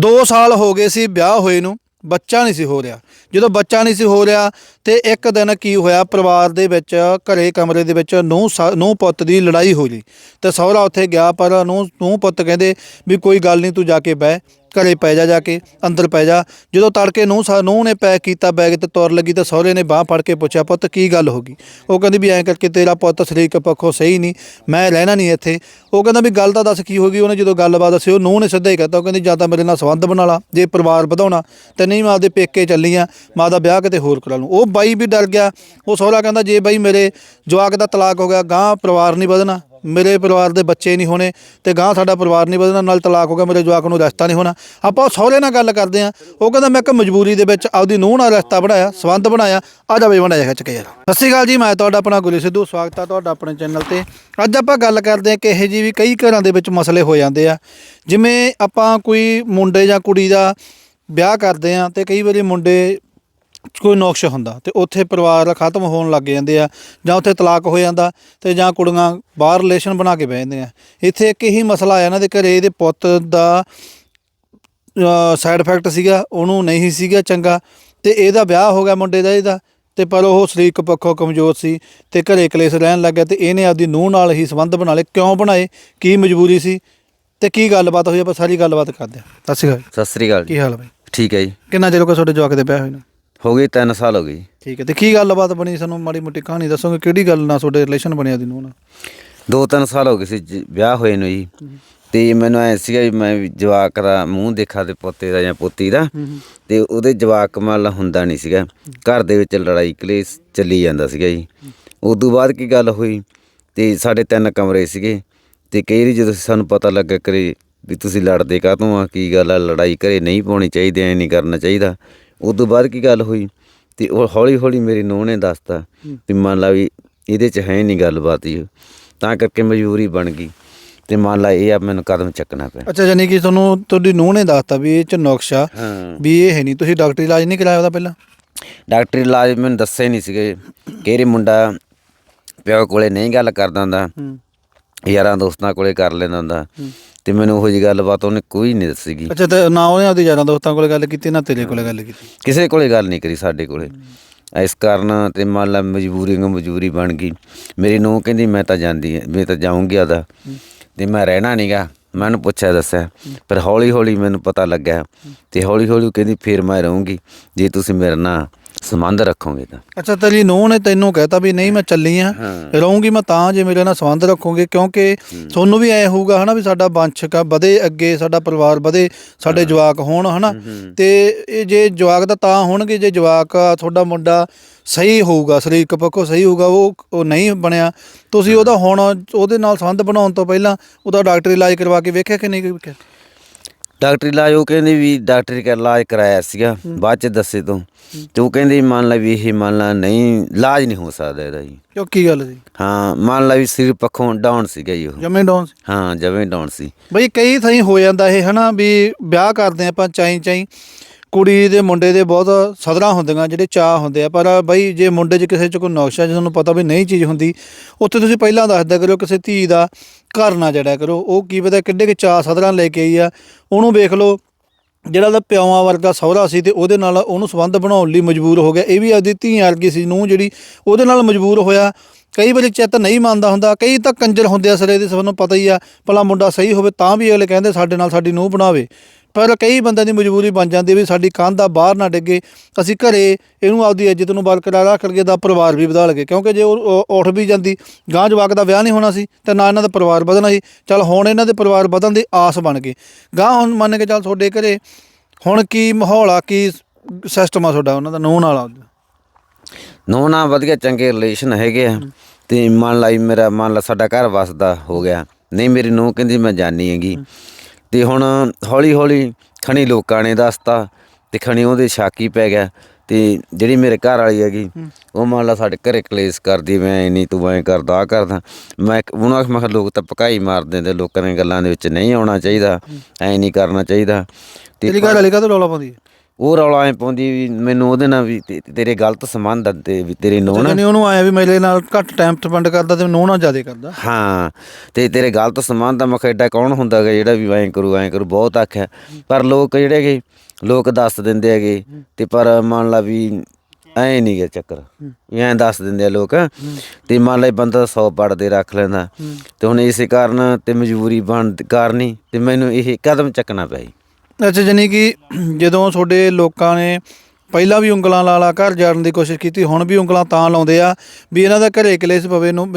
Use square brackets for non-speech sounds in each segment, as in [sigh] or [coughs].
2 ਸਾਲ ਹੋ ਗਏ ਸੀ ਵਿਆਹ ਹੋਏ ਨੂੰ, ਬੱਚਾ ਨਹੀਂ ਸੀ ਹੋ ਰਿਹਾ। ਜਦੋਂ ਬੱਚਾ ਨਹੀਂ ਸੀ ਹੋ ਰਿਹਾ ਤੇ ਇੱਕ ਦਿਨ ਕੀ ਹੋਇਆ, ਪਰਿਵਾਰ ਦੇ ਵਿੱਚ, ਘਰੇ ਕਮਰੇ ਦੇ ਵਿੱਚ ਨੂੰ ਨੂੰ ਪੁੱਤ ਦੀ ਲੜਾਈ ਹੋ ਗਈ। ਤੇ ਸਹੁਰਾ ਉੱਥੇ ਗਿਆ ਪਰ ਨੂੰ ਨੂੰ ਪੁੱਤ ਕਹਿੰਦੇ ਵੀ ਕੋਈ ਗੱਲ ਨਹੀਂ, ਤੂੰ ਜਾ ਕੇ ਬਹਿ। ਘਰੇ ਪੈ ਜਾ ਜਾ ਕੇ, ਅੰਦਰ ਪੈ ਜਾ। ਜਦੋਂ ਤੜਕੇ ਨੂੰ ਨੂੰ ਨੇ ਪੈਕ ਕੀਤਾ ਬੈਗ ਤੇ ਤੁਰ ਲੱਗੀ ਤਾਂ ਸਹੁਰੇ ਨੇ ਬਾਹ ਫੜ ਕੇ ਪੁੱਛਿਆ, ਪੁੱਤ, ਕੀ ਗੱਲ ਹੋ ਗਈ? ਉਹ ਕਹਿੰਦੀ ਵੀ ਐਂ ਕਰਕੇ ਤੇਰਾ ਪੁੱਤ ਸਰੀਰਕ ਪੱਖੋਂ ਸਹੀ ਨਹੀਂ, ਮੈਂ ਰਹਿਣਾ ਨਹੀਂ ਇੱਥੇ। ਉਹ ਕਹਿੰਦਾ ਵੀ ਗੱਲ ਤਾਂ ਦੱਸ ਕੀ ਹੋ ਗਈ, ਉਹਨੇ ਜਦੋਂ ਗੱਲਬਾਤ ਦੱਸੀ, ਉਹ ਨੂੰ ਨੇ ਸਿੱਧਾ ਹੀ ਕਹਤਾ, ਉਹ ਕਹਿੰਦੀ, ਜਾਂ ਤਾਂ ਮੇਰੇ ਨਾਲ ਸੰਬੰਧ ਬਣਾ ਲਾ, ਜੇ ਪਰਿਵਾਰ ਵਧਾਉਣਾ, ਤੇ ਨਹੀਂ ਮੈਂ ਆਪਦੇ ਪੇਕੇ ਚੱਲੀ ਆ ਮਾਂ ਦਾ ਵਿਆਹ ਕਿਤੇ ਹੋਰ ਕਰਾ ਲੂੰ। ਉਹ ਬਾਈ ਵੀ ਡਰ ਗਿਆ। ਉਹ ਸਹੁਰਾ ਕਹਿੰਦਾ, ਜੇ ਬਾਈ ਮੇਰੇ ਜਵਾਕ ਦਾ ਤਲਾਕ ਹੋ ਗਿਆ ਗਾਂ ਪਰਿਵਾਰ ਨਹੀਂ ਵਧਣਾ ਮੇਰੇ ਪਰਿਵਾਰ ਦੇ ਬੱਚੇ ਨਹੀਂ ਹੋਣੇ ਤੇ ਗਾਂ ਸਾਡਾ ਪਰਿਵਾਰ ਨਹੀਂ ਵਧਣਾ, ਨਾਲ ਤਲਾਕ ਹੋ ਗਿਆ, ਮੇਰੇ ਜਵਾਕ ਨੂੰ ਰਸਤਾ ਨਹੀਂ ਹੋਣਾ। ਆਪਾਂ ਸਹੁਰੇ ਨਾਲ ਗੱਲ ਕਰਦੇ ਆ। ਉਹ ਕਹਿੰਦਾ, ਮੈਂ ਇੱਕ ਮਜਬੂਰੀ ਦੇ ਵਿੱਚ ਆਪਦੀ ਨੂੰਹ ਨਾਲ ਰਸਤਾ ਬਣਾਇਆ, ਸਬੰਧ ਬਣਾਇਆ। ਆ ਜਾ ਬਈ ਬਣਾਇਆ ਖਿੱਚ ਕੇ ਯਾਰ। ਸਤਿ ਸ਼੍ਰੀ ਅਕਾਲ ਜੀ, ਮੈਂ ਤੁਹਾਡਾ ਆਪਣਾ ਗੁਰੂ ਸਿੱਧੂ, ਸਵਾਗਤ ਆ ਤੁਹਾਡਾ ਆਪਣੇ ਚੈਨਲ ਤੇ। ਅੱਜ ਆਪਾਂ ਗੱਲ ਕਰਦੇ ਆ ਕਿ ਇਹ ਜੀ ਵੀ ਕਈ ਘਰਾਂ ਦੇ ਵਿੱਚ ਮਸਲੇ ਹੋ ਜਾਂਦੇ ਆ। ਜਿਵੇਂ ਆਪਾਂ ਕੋਈ ਮੁੰਡੇ ਜਾਂ ਕੁੜੀ ਦਾ ਵਿਆਹ ਕਰਦੇ ਆ ਤੇ ਕਈ ਵਾਰੀ ਮੁੰਡੇ ਕੋਈ ਨੁਕਸ਼ ਹੁੰਦਾ ਤੇ ਉੱਥੇ ਪਰਿਵਾਰ ਖਤਮ ਹੋਣ ਲੱਗ ਜਾਂਦੇ ਆ ਜਾਂ ਉੱਥੇ ਤਲਾਕ ਹੋ ਜਾਂਦਾ ਤੇ ਜਾਂ ਕੁੜੀਆਂ ਬਾਹਰ ਰਿਲੇਸ਼ਨ ਬਣਾ ਕੇ ਬਹਿ ਜਾਂਦੀਆਂ। ਇੱਥੇ ਇੱਕ ਇਹੀ ਮਸਲਾ ਆਇਆ ਇਹਨਾਂ ਦੇ ਘਰੇ ਇਹਦੇ ਪੁੱਤ ਦਾ ਸਾਈਡ ਇਫੈਕਟ ਸੀਗਾ ਉਹਨੂੰ ਨਹੀਂ ਸੀਗਾ ਚੰਗਾ ਤੇ ਇਹਦਾ ਵਿਆਹ ਹੋ ਗਿਆ ਮੁੰਡੇ ਦਾ ਇਹਦਾ ਤੇ ਪਰ ਉਹ ਸਰੀਰਕ ਪੱਖੋਂ ਕਮਜ਼ੋਰ ਸੀ ਤੇ ਘਰੇ ਕਲੇਸ਼ ਰਹਿਣ ਲੱਗਾ ਤੇ ਇਹਨੇ ਆਪਦੀ ਨੂੰਹ ਨਾਲ ਹੀ ਸੰਬੰਧ ਬਣਾ ਲਏ। ਕਿਉਂ ਬਣਾਏ? ਕੀ ਮਜਬੂਰੀ ਸੀ? ਤੇ ਕੀ ਗੱਲਬਾਤ ਹੋਈ? ਆਪਾਂ ਸਾਰੀ ਗੱਲਬਾਤ ਕਰਦੇ ਹਾਂ। ਸਤਿ ਸ਼੍ਰੀ ਅਕਾਲ ਸਤਿ ਸ੍ਰੀ ਅਕਾਲ ਕੀ ਹਾਲ ਹੈ ਠੀਕ ਹੈ ਜੀ। ਕਿੰਨਾ ਚਿਰ ਹੋ ਗਿਆ ਤੁਹਾਡੇ ਜਵਾਕ ਦੇ ਵਿਆਹ ਹੋਏ ਨੂੰ? ਹੋ ਗਈ 3 ਸਾਲ ਹੋ ਗਏ ਜੀ। ਠੀਕ ਹੈ ਤੇ ਕੀ ਗੱਲਬਾਤ ਬਣੀ ਸਾਨੂੰ ਮਾੜੀ ਮੋਟੀ ਕਹਾਣੀ ਦੱਸੋਗੇ? ਕਿਹੜੀ ਗੱਲ ਨਾਲ ਤੁਹਾਡੇ ਰਿਲੇਸ਼ਨ ਬਣਿਆ ਦੀ ਨੂੰ ਨਾਲ? ਦੋ ਤਿੰਨ ਸਾਲ ਹੋ ਗਏ ਸੀ ਜੀ ਵਿਆਹ ਹੋਏ ਨੂੰ ਜੀ। ਤੇ ਮੈਨੂੰ ਐ ਸੀਗਾ ਵੀ ਮੈਂ ਵੀ ਜਵਾਕ ਦਾ ਮੂੰਹ ਦੇਖਾ ਤੇ ਪੋਤੇ ਦਾ ਜਾਂ ਪੋਤੀ ਦਾ। ਤੇ ਉਹਦੇ ਜਵਾਕ ਮੱਲ ਹੁੰਦਾ ਨਹੀਂ ਸੀਗਾ। ਘਰ ਦੇ ਵਿੱਚ ਲੜਾਈ ਕਲੇਸ਼ ਚੱਲੀ ਜਾਂਦਾ ਸੀਗਾ ਜੀ। ਉਸ ਤੋਂ ਬਾਅਦ ਕੀ ਗੱਲ ਹੋਈ? ਤੇ ਸਾਡੇ ਤਿੰਨ ਕਮਰੇ ਸੀਗੇ। ਤੇ ਕਈ ਵਾਰੀ ਜਦੋਂ ਸਾਨੂੰ ਪਤਾ ਲੱਗਾ ਕਰੇ ਵੀ ਤੁਸੀਂ ਲੜਦੇ ਕਾਹਤੋਂ ਆ ਕੀ ਗੱਲ ਆ ਲੜਾਈ ਘਰੇ ਨਹੀਂ ਪਾਉਣੀ ਚਾਹੀਦੀ ਐ ਨਹੀਂ ਕਰਨਾ ਚਾਹੀਦਾ। ਤੋਂ ਬਾਅਦ ਕੀ ਗੱਲ ਹੋਈ? ਤੇ ਉਹ ਹੌਲੀ ਹੌਲੀ ਮੇਰੀ ਨੂੰਹ ਨੇ ਦੱਸਤਾ ਵੀ ਮੰਨ ਲਾ ਵੀ ਇਹਦੇ 'ਚ ਹੈ ਨਹੀਂ ਗੱਲਬਾਤ ਹੀ ਤਾਂ ਕਰਕੇ ਮਜਬੂਰੀ ਬਣ ਗਈ ਤੇ ਮੰਨ ਲਾ ਇਹ ਆ ਮੈਨੂੰ ਕਦਮ ਚੱਕਣਾ ਪਿਆ। ਅੱਛਾ ਜਾਨੀ ਕਿ ਤੁਹਾਨੂੰ ਤੁਹਾਡੀ ਨੂੰਹ ਨੇ ਦੱਸਤਾ ਵੀ ਇਹ ਚ ਨੁਕਸ ਵੀ ਇਹ ਹੈ ਨਹੀਂ ਤੁਸੀਂ ਡਾਕਟਰੀ ਇਲਾਜ ਨਹੀਂ ਕਰਾਇਆ ਉਹਦਾ ਪਹਿਲਾਂ? ਡਾਕਟਰੀ ਇਲਾਜ ਮੈਨੂੰ ਦੱਸੇ ਨਹੀਂ ਸੀਗੇ ਕਿਹੜੇ ਮੁੰਡਾ ਪਿਓ ਕੋਲੇ ਨਹੀਂ ਗੱਲ ਕਰਦਾ ਹੁੰਦਾ। ਯਾਰਾਂ ਦੋਸਤਾਂ ਕੋਲੇ ਕਰ ਲੈਂਦਾ ਹੁੰਦਾ। ਤੇ ਮੈਨੂੰ ਉਹੋ ਜੀ ਗੱਲਬਾਤ ਉਹਨੇ ਕੋਈ ਨਹੀਂ ਦੱਸੀਗੀ ਅੱਛਾ ਤੇ ਨਾ ਉਹਨੇ ਆਪਦੀ ਯਾਰਾਂ ਦੋਸਤਾਂ ਕੋਲੇ ਗੱਲ ਕੀਤੀ ਨਾ ਤੇਰੇ ਕੋਲੇ ਗੱਲ ਕੀਤੀ? ਕਿਸੇ ਕੋਲੇ ਗੱਲ ਨਹੀਂ ਕਰੀ ਸਾਡੇ ਕੋਲੇ। ਇਸ ਕਾਰਨ ਤੇ ਮੰਨ ਲਾ ਮਜਬੂਰੀ ਨੂੰ ਮਜਬੂਰੀ ਬਣ ਗਈ। ਮੇਰੀ ਨੂੰਹ ਕਹਿੰਦੀ ਮੈਂ ਤਾਂ ਜਾਂਦੀ ਮੈਂ ਤਾਂ ਜਾਊਂਗੀ ਆਦਾ ਤੇ ਮੈਂ ਰਹਿਣਾ ਨਹੀਂਗਾ ਮੈਂ ਉਹਨੂੰ ਪੁੱਛਿਆ ਦੱਸਿਆ। ਪਰ ਹੌਲੀ ਹੌਲੀ ਮੈਨੂੰ ਪਤਾ ਲੱਗਾ ਤੇ ਹੌਲੀ ਹੌਲੀ ਕਹਿੰਦੀ ਫੇਰ ਮੈਂ ਰਹੂੰਗੀ ਜੇ ਤੁਸੀਂ ਮੇਰੇ ਨਾਲ ਸੰਬੰਧ ਰੱਖੋਗੇ ਤਾਂ। ਅੱਛਾ ਤੇਰੀ ਨੂੰਹ ਨੇ ਤੈਨੂੰ ਕਹਿਤਾ ਵੀ ਨਹੀਂ ਮੈਂ ਚੱਲੀ ਆ। ਹਾਂ। ਰਹੂੰਗੀ ਮੈਂ ਤਾਂ ਜੇ ਮੇਰੇ ਨਾਲ ਸੰਬੰਧ ਰੱਖੋਗੇ ਕਿਉਂਕਿ ਤੁਹਾਨੂੰ ਵੀ ਐ ਹੋਊਗਾ ਹਨਾ ਵੀ ਸਾਡਾ ਵੰਸ਼ਕ ਆ ਵਧੇ ਅੱਗੇ ਸਾਡਾ ਪਰਿਵਾਰ ਵਧੇ ਸਾਡੇ ਜਵਾਕ ਹੋਣ ਹਨਾ। ਤੇ ਇਹ ਜੇ ਜਵਾਕ ਦਾ ਤਾਂ ਹੋਣਗੇ ਜੇ ਜਵਾਕ ਆ, ਤੁਹਾਡਾ ਮੁੰਡਾ ਸਹੀ ਹੋਊਗਾ ਸਰੀਰਕ ਪੱਖੋਂ ਸਹੀ ਹੋਊਗਾ ਉਹ ਉਹ ਨਹੀਂ ਬਣਿਆ। ਤੁਸੀਂ ਉਹਦਾ ਹੁਣ ਉਹਦੇ ਨਾਲ ਸੰਬੰਧ ਬਣਾਉਣ ਤੋਂ ਪਹਿਲਾਂ ਉਹਦਾ ਡਾਕਟਰੀ ਇਲਾਜ ਕਰਵਾ ਕੇ ਵੇਖਿਆ ਕਿ ਨਹੀਂ ਵੇਖਿਆ? ਡਾਕਟਰੀ ਇਲਾਜ ਉਹ ਕਹਿੰਦੇ ਵੀ ਡਾਕਟਰੀ ਦਾ ਇਲਾਜ ਕਰਾਇਆ ਸੀਗਾ ਬਾਅਦ ਚ ਦੱਸੇ ਤੋਂ। ਤੇ ਉਹ ਕਹਿੰਦੇ ਵੀ ਮੰਨ ਲਾ ਵੀ ਇਹ ਮੰਨ ਲਾ ਨਹੀਂ ਇਲਾਜ ਨਹੀਂ ਹੋ ਸਕਦਾ ਇਹਦਾ ਜੀ। ਕਿਉਂ ਕੀ ਗੱਲ ਸੀ? ਹਾਂ ਮੰਨ ਲਾ ਵੀ ਸਰੀਰ ਪੱਖੋਂ ਡਾਊਨ ਸੀਗਾ ਜੀ ਉਹ। ਜਮੇ ਡਾਊਨ ਸੀ? ਹਾਂ ਜਵੇਂ ਡਾਊਨ ਸੀ। ਬਈ ਕਈ ਥਾਈਂ ਹੋ ਜਾਂਦਾ ਇਹ ਹਨਾ ਵੀ ਵਿਆਹ ਕਰਦੇ ਆਪਾਂ ਚਾਈ ਚਾਈ ਕੁੜੀ ਦੇ ਮੁੰਡੇ ਦੇ ਬਹੁਤ ਸਦਰਾਂ ਹੁੰਦੀਆਂ, ਜਿਹੜੇ ਚਾਹ ਹੁੰਦੇ ਆ। ਪਰ ਬਈ ਜੇ ਮੁੰਡੇ 'ਚ ਕਿਸੇ 'ਚ ਕੋਈ ਨੁਕਸ਼ਾ ਜੇ ਤੁਹਾਨੂੰ ਪਤਾ ਵੀ ਨਹੀਂ ਚੀਜ਼ ਹੁੰਦੀ, ਉੱਥੇ ਤੁਸੀਂ ਪਹਿਲਾਂ ਦੱਸਦਾ ਕਰੋ ਕਿਸੇ ਧੀ ਦਾ ਘਰ ਨਾ ਜੜਿਆ ਕਰੋ। ਉਹ ਕੀ ਪਤਾ ਕਿੱਡੇ ਕਿ ਚਾਹ ਸਦਰਾਂ ਲੈ ਕੇ ਆਈ ਆ। ਉਹਨੂੰ ਵੇਖ ਲਓ, ਜਿਹੜਾ ਦਾ ਪਿਓਾਂ ਵਰਗਾ ਸਹੁਰਾ ਸੀ ਤੇ ਉਹਦੇ ਨਾਲ ਉਹਨੂੰ ਸੰਬੰਧ ਬਣਾਉਣ ਲਈ ਮਜਬੂਰ ਹੋ ਗਿਆ। ਇਹ ਵੀ ਆਪਦੀ ਧੀਆਂ ਵਰਗੀ ਸੀ ਨੂੰ ਜਿਹੜੀ, ਉਹਦੇ ਨਾਲ ਮਜਬੂਰ ਹੋਇਆ। ਕਈ ਵਾਰੀ ਚਿੱਤ ਨਹੀਂ ਮੰਨਦਾ ਹੁੰਦਾ, ਕਈ ਤਾਂ ਕੰਜਰ ਹੁੰਦੇ ਆ ਸਰੇ ਦੇ ਸਾਨੂੰ ਪਤਾ ਹੀ ਆ, ਭਲਾ ਮੁੰਡਾ ਸਹੀ ਹੋਵੇ ਤਾਂ ਵੀ ਅਗਲੇ ਕਹਿੰਦੇ ਸਾਡੇ ਨਾਲ ਸਾਡੀ ਨੂੰਹ ਬਣਾਵੇ। ਪਰ ਕਈ ਬੰਦਿਆਂ ਦੀ ਮਜਬੂਰੀ ਬਣ ਜਾਂਦੀ ਵੀ ਸਾਡੀ ਕੰਧ ਆ, ਬਾਹਰ ਨਾ ਡਿੱਗੇ। ਅਸੀਂ ਘਰੇ ਇਹਨੂੰ ਆਪਦੀ ਇੱਜ਼ਤ ਨੂੰ ਬਰਕਰਾਰ ਰੱਖ ਲਈਏ ਦਾ ਪਰਿਵਾਰ ਵੀ ਵਧਾ ਲਗੇ। ਕਿਉਂਕਿ ਜੇ ਉਹ ਉੱਠ ਵੀ ਜਾਂਦੀ ਗਾਂ ਜਵਾਕ ਦਾ ਵਿਆਹ ਨਹੀਂ ਹੋਣਾ ਸੀ, ਤੇ ਨਾ ਇਹਨਾਂ ਦਾ ਪਰਿਵਾਰ ਵਧਣਾ ਸੀ। ਚਲ ਹੁਣ ਇਹਨਾਂ ਦੇ ਪਰਿਵਾਰ ਵਧਣ ਦੀ ਆਸ ਬਣ ਗਈ ਗਾਂ ਹੁਣ ਮੰਨ ਕੇ ਚੱਲ ਤੁਹਾਡੇ ਘਰੇ ਹੁਣ ਕੀ ਮਾਹੌਲ ਆ, ਕੀ ਸਿਸਟਮ ਆ ਤੁਹਾਡਾ? ਉਹਨਾਂ ਦਾ ਨੂੰਹ ਨਾਲ ਆ ਨਾਲ ਵਧੀਆ ਚੰਗੇ ਰਿਲੇਸ਼ਨ ਹੈਗੇ ਆ। ਤੇ ਮੰਨ ਲਈ ਮੇਰਾ, ਮੰਨ ਲਾ ਸਾਡਾ ਘਰ ਵਸਦਾ ਹੋ ਗਿਆ। ਨਹੀਂ, ਮੇਰੀ ਨੂੰਹ ਕਹਿੰਦੀ ਮੈਂ ਜਾਣੀ ਹੈਗੀ। ਤੇ ਹੁਣ ਹੌਲੀ ਹੌਲੀ ਖਣੀ ਲੋਕਾਂ ਨੇ ਦੱਸਤਾ ਤੇ ਖਣੀ ਉਹਦੇ ਸ਼ਾਕੀ ਪੈ ਗਿਆ ਤੇ ਜਿਹੜੀ ਮੇਰੇ ਘਰ ਵਾਲੀ ਹੈਗੀ ਉਹ ਮੰਨ ਲਾ ਸਾਡੇ ਘਰੇ ਕਲੇਸ਼ ਕਰਦੀ ਮੈਂ ਨਹੀਂ ਤੂੰ ਐਂ ਕਰਦਾ ਆ ਕਰਦਾ। ਮੈਂ ਉਹਨਾਂ ਆਖ- ਮੈਂ ਲੋਕ ਤਾਂ ਪਕਾਈ ਮਾਰ ਦਿੰਦੇ ਲੋਕਾਂ ਦੀਆਂ ਗੱਲਾਂ ਦੇ ਵਿੱਚ ਨਹੀਂ ਆਉਣਾ ਚਾਹੀਦਾ ਐਂ ਨਹੀਂ ਕਰਨਾ ਚਾਹੀਦਾ। ਤੇ ਤੇਰੀ ਘਰ ਵਾਲੀ ਕਾਹਤੋਂ ਰੌਲਾ ਪਾਉਂਦੀ ਹੈ? ਉਹ ਰੌਲਾ ਐ ਪਾਉਂਦੀ ਵੀ ਮੈਨੂੰ ਉਹਦੇ ਨਾਲ ਵੀ ਤੇ- ਤੇਰੇ ਗਲਤ ਸੰਬੰਧ ਆ ਤੇ ਵੀ ਤੇਰੇ ਨੋਹ ਨਾਲ ਕਹਿੰਦੀ ਉਹਨੂੰ ਆਇਆ ਵੀ ਮੇਰੇ ਨਾਲ ਘੱਟ ਟਾਈਮ ਸਪੈਂਡ ਕਰਦਾ ਤੇ ਨਾਲ ਜ਼ਿਆਦਾ ਕਰਦਾ? ਹਾਂ ਤੇ ਤੇਰੇ ਗਲਤ ਸੰਬੰਧ ਆ ਮੈਂ ਕਿਹਾ ਐਡਾ ਕੌਣ ਹੁੰਦਾ ਗਾ ਜਿਹੜਾ ਵੀ ਐਂ ਕਰੂ ਐਂ ਕਰੂ ਬਹੁਤ ਆਖਿਆ। ਪਰ ਲੋਕ ਜਿਹੜੇ ਹੈਗੇ ਲੋਕ ਦੱਸ ਦਿੰਦੇ ਹੈਗੇ ਤੇ ਪਰ ਮੰਨ ਲਾ ਵੀ ਐ ਨਹੀਂ ਗਾ ਚੱਕਰ। ਵੀ ਐਂ ਦੱਸ ਦਿੰਦੇ ਆ ਲੋਕ ਤੇ ਮੰਨ ਲਾ ਇਹ ਬੰਦਾ 100 ਪੜਦੇ ਰੱਖ ਲੈਂਦਾ। ਤੇ ਹੁਣ ਇਸੇ ਕਾਰਨ ਤੇ ਮਜਬੂਰੀ ਬਣ ਕਾਰਨੀ ਤੇ ਮੈਨੂੰ ਇਹ ਕਦਮ ਚੱਕਣਾ ਪਿਆ ਜੀ। ਅੱਛਾ ਜਾਨੀ ਕਿ ਜਦੋਂ ਤੁਹਾਡੇ ਲੋਕਾਂ ਨੇ ਪਹਿਲਾਂ ਵੀ ਉਂਗਲਾਂ ਲਾ ਲਾ ਘਰ ਜਾਣ ਦੀ ਕੋਸ਼ਿਸ਼ ਕੀਤੀ ਹੁਣ ਵੀ ਉਂਗਲਾਂ ਤਾਂ ਲਾਉਂਦੇ ਆ ਵੀ ਇਹਨਾਂ ਦਾ ਘਰੇ ਕਲੇਸ਼ ਪਵੇ ਨੂੰ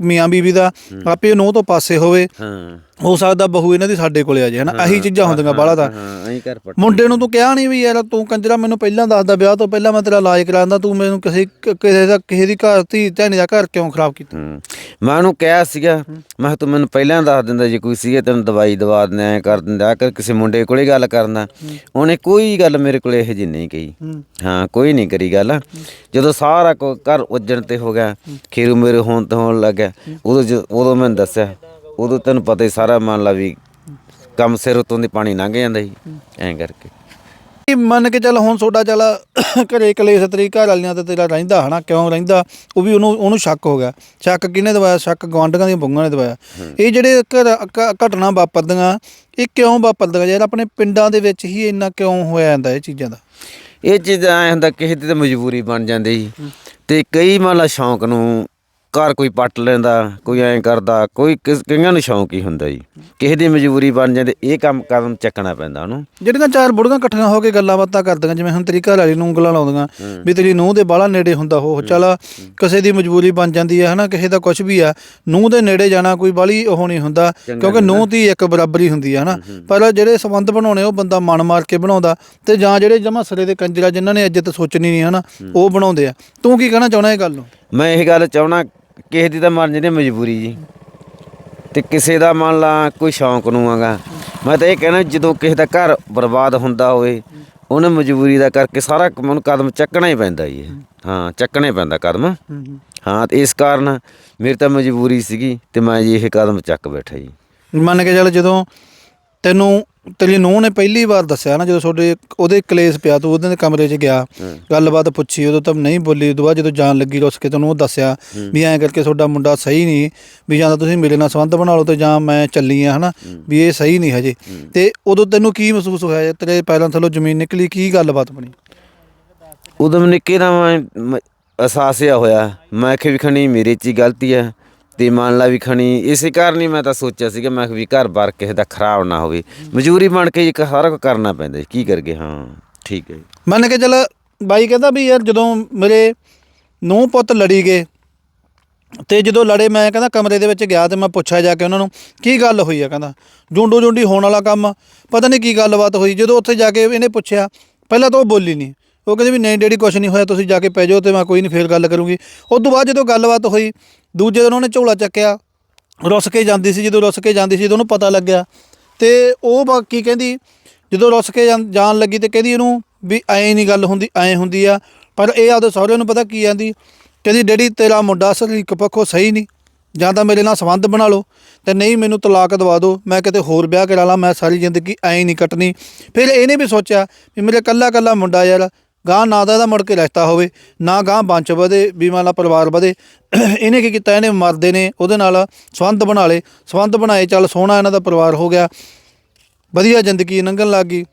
ਮੀਆਂ ਬੀਵੀ ਦਾ ਆਪੇ ਨੂੰਹ ਤੋਂ ਪਾਸੇ ਹੋਵੇ। ਹਾਂ। ਹੋ ਸਕਦਾ ਬਹੂ ਇਹਨਾਂ ਦੀ ਸਾਡੇ ਕੋਲੇ ਆ ਜੇ ਹਨਾ? ਆਹੀ ਚੀਜ਼ਾਂ ਹੁੰਦੀਆਂ ਬਾਹਲਾ ਤਾਂ। ਹਾਂ ਐਂ ਕਰ ਪੜ ਮੁੰਡੇ ਨੂੰ ਤੂੰ ਕਿਹਾ ਨਹੀਂ ਵੀ ਯਾਰ ਤੂੰ ਕੰਜਰਾ ਮੈਨੂੰ ਪਹਿਲਾਂ ਦੱਸਦਾ ਵਿਆਹ ਤੋਂ ਪਹਿਲਾਂ ਮੈਂ ਤੇਰਾ ਇਲਾਜ ਕਰਾਉਂਦਾ ਤੂੰ ਮੈਨੂੰ ਕਿਸੇ ਕਿਸੇ ਦਾ ਕਿਸੇ ਦੀ ਘਰ ਧੀ ਧਿਆਨੀ ਦਾ ਘਰ ਕਿਉਂ ਖਰਾਬ ਕੀਤਾ? ਹੂੰ। ਮੈਂ ਉਹਨੂੰ ਕਿਹਾ ਸੀਗਾ ਮੈਂ ਕਿਹਾ ਤੂੰ ਮੈਨੂੰ ਪਹਿਲਾਂ ਦੱਸ ਦਿੰਦਾ ਜੇ ਕੋਈ ਸੀਗੇ ਤੈਨੂੰ ਦਵਾਈ ਦਵਾ ਦਿੰਦੇ ਐ ਕਰ ਦਿੰਦਾ ਕਿ ਕਿਸੇ ਮੁੰਡੇ ਕੋਲੇ ਗੱਲ ਕਰਦਾ ਉਹਨੇ ਕੋਈ ਗੱਲ ਮੇਰੇ ਕੋਲੇ ਇਹੋ ਜਿਹੀ ਨਹੀਂ ਕਹੀ। ਹੂੰ। ਹਾਂ ਕੋਈ ਨਹੀਂ ਕਰੀ ਗੱਲ। ਜਦੋਂ ਸਾਰਾ ਕੋ ਘਰ ਉੱਜਣ ਤੇ ਹੋ ਗਿਆ ਖੀਰੂ ਮੇਰੇ ਹੋਣ ਤੇ ਹੋਣ ਲੱਗਾ ਉਦੋਂ ਜ- ਉਦੋਂ ਮੈਨੂੰ ਦੱਸਿਆ ਉਦੋਂ ਤੈਨੂੰ ਪਤਾ ਹੀ ਸਾਰਾ ਮੰਨ ਲਾ ਵੀ ਕੰਮ ਸਿਰ ਉਤੋਂ ਦੀ ਪਾਣੀ ਲੰਘ ਜਾਂਦਾ ਸੀ ਐਂ ਕਰਕੇ। ਇਹ ਮੰਨ ਕੇ ਚੱਲ ਹੁਣ ਤੁਹਾਡਾ ਚੱਲ [coughs] ਘਰੇ ਕਲੇਸ਼ ਤੇਰੀ ਘਰ ਵਾਲੀਆਂ ਤੇ ਤੇਰਾ ਰਹਿੰਦਾ ਹਨਾ ਕਿਉਂ ਰਹਿੰਦਾ? ਉਹ ਵੀ ਉਹਨੂੰ ਉਹਨੂੰ ਸ਼ੱਕ ਹੋ ਗਿਆ। ਸ਼ੱਕ ਕਿਹਨੇ ਦਵਾਇਆ? ਸ਼ੱਕ ਗਵਾਂਢੀਆਂ ਦੀਆਂ ਬੰਗਾਂ ਨੇ ਦਵਾਇਆ। ਇਹ ਜਿਹੜੇ ਘਰ ਘ- ਘਟਨਾ ਵਾਪਰਦੀਆਂ ਇਹ ਕਿਉਂ ਵਾਪਰਦੀਆਂ? ਯਾਰ ਆਪਣੇ ਪਿੰਡਾਂ ਦੇ ਵਿੱਚ ਹੀ ਇੰਨਾ ਕਿਉਂ ਹੋਇਆ ਜਾਂਦਾ ਇਹ ਚੀਜ਼ਾਂ ਦਾ? ਇਹ ਚੀਜ਼ ਐ ਹੁੰਦਾ ਕਿਸੇ ਦੀ ਤਾਂ ਮਜਬੂਰੀ ਬਣ ਜਾਂਦੀ ਸੀ। ਤੇ ਕਈ ਮੰਨ ਲਾ ਸ਼ੌਂਕ ਨੂੰ ਘਰ ਕੋਈ ਪੱਟ ਲੈਂਦਾ ਕੋਈ ਐਂ ਕਰਦਾ ਕੋਈ ਕਿਸ- ਕਈਆਂ ਨੂੰ ਸ਼ੌਂਕ ਹੀ ਹੁੰਦਾ ਜੀ। ਕਿਸੇ ਦੀ ਮਜਬੂਰੀ ਬਣ ਜਾਂਦੀ ਇਹ ਕੰਮ ਕਦਮ ਚੱਕਣਾ ਪੈਂਦਾ ਉਹਨੂੰ। ਜਿਹੜੀਆਂ ਚਾਰ ਬੁੜੀਆਂ ਇਕੱਠੀਆਂ ਹੋ ਕੇ ਗੱਲਾਂ ਬਾਤਾਂ ਕਰਦੀਆਂ ਜਿਵੇਂ ਹੁਣ ਤੇਰੀ ਘਰ ਵਾਲੀ ਨੂੰ ਉਂਗਲਾਂ ਲਾਉਂਦੀਆਂ ਵੀ ਤੇਰੀ ਨੂੰਹ ਦੇ ਬਾਹਲਾ ਨੇੜੇ ਹੁੰਦਾ ਉਹ ਚੱਲ ਕਿਸੇ ਦੀ ਮਜਬੂਰੀ ਬਣ ਜਾਂਦੀ ਹੈ ਹਨਾ ਕਿਸੇ ਦਾ ਕੁਝ ਵੀ ਆ ਨੂੰਹ ਦੇ ਨੇੜੇ ਜਾਣਾ ਕੋਈ ਬਾਹਲੀ ਉਹ ਨਹੀਂ ਹੁੰਦਾ ਕਿਉਂਕਿ ਨੂੰਹ ਦੀ ਇੱਕ ਬਰਾਬਰੀ ਹੁੰਦੀ ਹੈ ਹਨਾ। ਪਰ ਜਿਹੜੇ ਸੰਬੰਧ ਬਣਾਉਣੇ ਉਹ ਬੰਦਾ ਮਨ ਮਾਰ ਕੇ ਬਣਾਉਂਦਾ ਤੇ ਜਾਂ ਜਿਹੜੇ ਜਮਾ ਸਰੇ ਦੇ ਕੰਜਰਾ ਜਿਨ੍ਹਾਂ ਨੇ ਇੱਜ਼ਤ ਸੋਚਣੀ ਨਹੀਂ ਹਨਾ ਉਹ ਬਣਾਉਂਦੇ ਆ। ਤੂੰ ਕੀ ਕਹਿਣਾ ਚਾਹੁੰਦਾ ਇਹ ਗੱਲ ਨੂੰ? ਮੈਂ ਇਹ ਗੱਲ ਚਾਹਣਾ ਕਿਸੇ ਦੀ ਤਾਂ ਮਨ ਜਿਹੜੀ ਮਜਬੂਰੀ ਜੀ। ਤੇ ਕਿਸੇ ਦਾ ਮੰਨ ਲਾ ਕੋਈ ਸ਼ੌਂਕ ਨੂੰ ਆਗਾ। ਮੈਂ ਤਾਂ ਇਹ ਕਹਿਣਾ ਜਦੋਂ ਕਿਸੇ ਦਾ ਘਰ ਬਰਬਾਦ ਹੁੰਦਾ ਹੋਵੇ, ਉਹਨੇ ਮਜਬੂਰੀ ਦਾ ਕਰਕੇ ਸਾਰਾ ਕੰਮ ਉਹਨੂੰ ਕਦਮ ਚੱਕਣਾ ਹੀ ਪੈਂਦਾ ਜੀ ਹਾਂ, ਚੱਕਣਾ ਹੀ ਪੈਂਦਾ ਕਦਮ। ਹਾਂ, ਤੇ ਇਸ ਕਾਰਨ ਮੇਰੀ ਤਾਂ ਮਜਬੂਰੀ ਸੀਗੀ ਤੇ ਮੈਂ ਜੀ ਇਹ ਕਦਮ ਚੱਕ ਬੈਠਾ ਜੀ। ਮੰਨ ਕੇ ਚੱਲ ਜਦੋਂ ਤੈਨੂੰ ਤੇਰੀ ਨੂੰਹ ਨੇ ਪਹਿਲੀ ਵਾਰ ਦੱਸਿਆ ਨਾ ਜਦੋਂ ਤੁਹਾਡੇ ਉਹਦੇ ਕਲੇਸ਼ ਪਿਆ ਤੂੰ ਉਹਦੇ ਕਮਰੇ 'ਚ ਗਿਆ ਗੱਲਬਾਤ ਪੁੱਛੀ ਉਦੋਂ ਤਾਂ ਨਹੀਂ ਬੋਲੀ ਉਦੋਂ ਬਾਅਦ ਜਦੋਂ ਜਾਣ ਲੱਗੀ ਰੁੱਸ ਕੇ ਤੈਨੂੰ ਉਹ ਦੱਸਿਆ ਵੀ ਐਂ ਕਰਕੇ ਤੁਹਾਡਾ ਮੁੰਡਾ ਸਹੀ ਨਹੀਂ ਵੀ ਜਾਂ ਤਾਂ ਤੁਸੀਂ ਮੇਰੇ ਨਾਲ ਸੰਬੰਧ ਬਣਾ ਲਓ ਤੇ ਜਾਂ ਮੈਂ ਚੱਲੀ ਆ ਹਨਾ ਵੀ ਇਹ ਸਹੀ ਨਹੀਂ ਹਜੇ। ਤੇ ਉਦੋਂ ਤੈਨੂੰ ਕੀ ਮਹਿਸੂਸ ਹੋਇਆ ਤੇਰੇ ਪੈਰਾਂ ਥੱਲੋਂ ਜ਼ਮੀਨ ਨਿਕਲੀ ਕੀ ਗੱਲਬਾਤ ਬਣੀ? ਉਦੋਂ ਮੈਨੂੰ ਨਿੱਕੇ ਦਾ ਮੈਂ ਅਹਿਸਾਸ ਹੋਇਆ ਮੈਂ ਕਿ ਵੀ ਖਣੀ ਮੇਰੇ 'ਚ ਹੀ ਗਲਤੀ ਹੈ। ਤੇ ਮੰਨ ਲਾ ਵੀ ਖਣੀ ਇਸੇ ਕਾਰਨ ਹੀ ਮੈਂ ਤਾਂ ਸੋਚਿਆ ਸੀਗਾ ਮੈਂ ਵੀ ਘਰ ਬਾਰ ਕਿਸੇ ਦਾ ਖਰਾਬ ਨਾ ਹੋਵੇ। ਮਜਬੂਰੀ ਬਣ ਕੇ ਇੱਕ ਸਾਰਾ ਕੁਝ ਕਰਨਾ ਪੈਂਦਾ ਜੀ, ਕੀ ਕਰਗੇ ਹਾਂ ਠੀਕ ਹੈ। ਜੀ। ਮੰਨ ਕੇ ਚੱਲ ਬਾਈ ਕਹਿੰਦਾ ਵੀ ਯਾਰ ਜਦੋਂ ਮੇਰੇ ਨੂੰਹ ਪੁੱਤ ਲੜੀ ਗਏ ਤੇ ਜਦੋਂ ਲੜੇ ਮੈਂ ਕਹਿੰਦਾ ਕਮਰੇ ਦੇ ਵਿੱਚ ਗਿਆ ਤੇ ਮੈਂ ਪੁੱਛਿਆ ਜਾ ਕੇ ਉਹਨਾਂ ਨੂੰ ਕੀ ਗੱਲ ਹੋਈ ਆ? ਕਹਿੰਦਾ ਜੁੰਡੋ ਜੁੰਡੀ ਹੋਣ ਵਾਲਾ ਕੰਮ। ਪਤਾ ਨਹੀਂ ਕੀ ਗੱਲਬਾਤ ਹੋਈ। ਜਦੋਂ ਉੱਥੇ ਜਾ ਕੇ ਇਹਨੇ ਪੁੱਛਿਆ ਪਹਿਲਾਂ ਤਾਂ ਉਹ ਬੋਲੀ ਨਹੀਂ ਉਹ ਕਹਿੰਦੇ ਵੀ ਨਹੀਂ ਡੈਡੀ, ਕੁਛ ਨਹੀਂ ਹੋਇਆ, ਤੁਸੀਂ ਜਾ ਕੇ ਪੈ ਜਾਓ ਤੇ ਮੈਂ ਕੋਈ ਨਹੀਂ, ਫੇਰ ਗੱਲ ਕਰੂੰਗੀ। ਉਸ ਤੋਂ ਬਾਅਦ ਜਦੋਂ ਗੱਲਬਾਤ ਹੋਈ, ਦੂਜੇ ਦਿਨ ਉਹਨੇ ਝੋਲਾ ਚੱਕਿਆ, ਰੁੱਸ ਕੇ ਜਾਂਦੀ ਸੀ, ਜਦੋਂ ਰੁੱਸ ਕੇ ਜਾਂਦੀ ਸੀ, ਜਦੋਂ ਉਹਨੂੰ ਪਤਾ ਲੱਗਿਆ ਤੇ ਉਹ ਬਾਕੀ ਕਹਿੰਦੀ, ਜਦੋਂ ਰੁੱਸ ਕੇ ਜਾਂ- ਜਾਣ ਲੱਗੀ ਤੇ ਕਹਿੰਦੀ ਇਹਨੂੰ ਵੀ ਐਂ ਨਹੀਂ ਗੱਲ ਹੁੰਦੀ, ਐਂ ਹੁੰਦੀ ਆ, ਪਰ ਇਹ ਆਪਦੇ ਸਹੁਰੇ ਨੂੰ ਪਤਾ ਕੀ ਆਂਦੀ, ਕਹਿੰਦੀ, ਡੈਡੀ, ਤੇਰਾ ਮੁੰਡਾ ਸਰੀਰਕ ਪੱਖੋਂ ਸਹੀ ਨਹੀਂ, ਜਾਂ ਤਾਂ ਮੇਰੇ ਨਾਲ ਸੰਬੰਧ ਬਣਾ ਲਓ ਤੇ ਨਹੀਂ ਮੈਨੂੰ ਤਲਾਕ ਦਵਾ ਦਿਓ, ਮੈਂ ਕਿਤੇ ਹੋਰ ਵਿਆਹ ਕਰਾ ਲਾਂ, ਮੈਂ ਸਾਰੀ ਜ਼ਿੰਦਗੀ ਐਂ ਨਹੀਂ ਕੱਟਣੀ। ਫਿਰ ਇਹਨੇ ਵੀ ਸੋਚਿਆ ਵੀ ਮੇਰੇ ਕੱਲਾ ਕੱਲਾ ਮੁੰਡਾ ਯਾਰ ਗਾਂ ਨਾ ਦਾ ਇਹਦਾ ਮੁੜ ਕੇ ਰਿਸ਼ਤਾ ਹੋਵੇ, ਨਾ ਗਾਂ ਬੰਚ ਵਧੇ ਵੀ ਮਾਲਾ ਪਰਿਵਾਰ ਵਧੇ। ਇਹਨੇ ਕੀ ਕੀਤਾ? ਇਹਨੇ ਮਰਦੇ ਨੇ, ਉਹਦੇ ਨਾਲ ਸੰਬੰਧ ਬਣਾ ਲਏ। ਸੰਬੰਧ ਬਣਾਏ, ਚੱਲ ਸੋਹਣਾ ਇਹਨਾਂ ਦਾ ਪਰਿਵਾਰ ਹੋ ਗਿਆ। ਵਧੀਆ ਜ਼ਿੰਦਗੀ ਲੰਘਣ ਲੱਗ ਗਈ।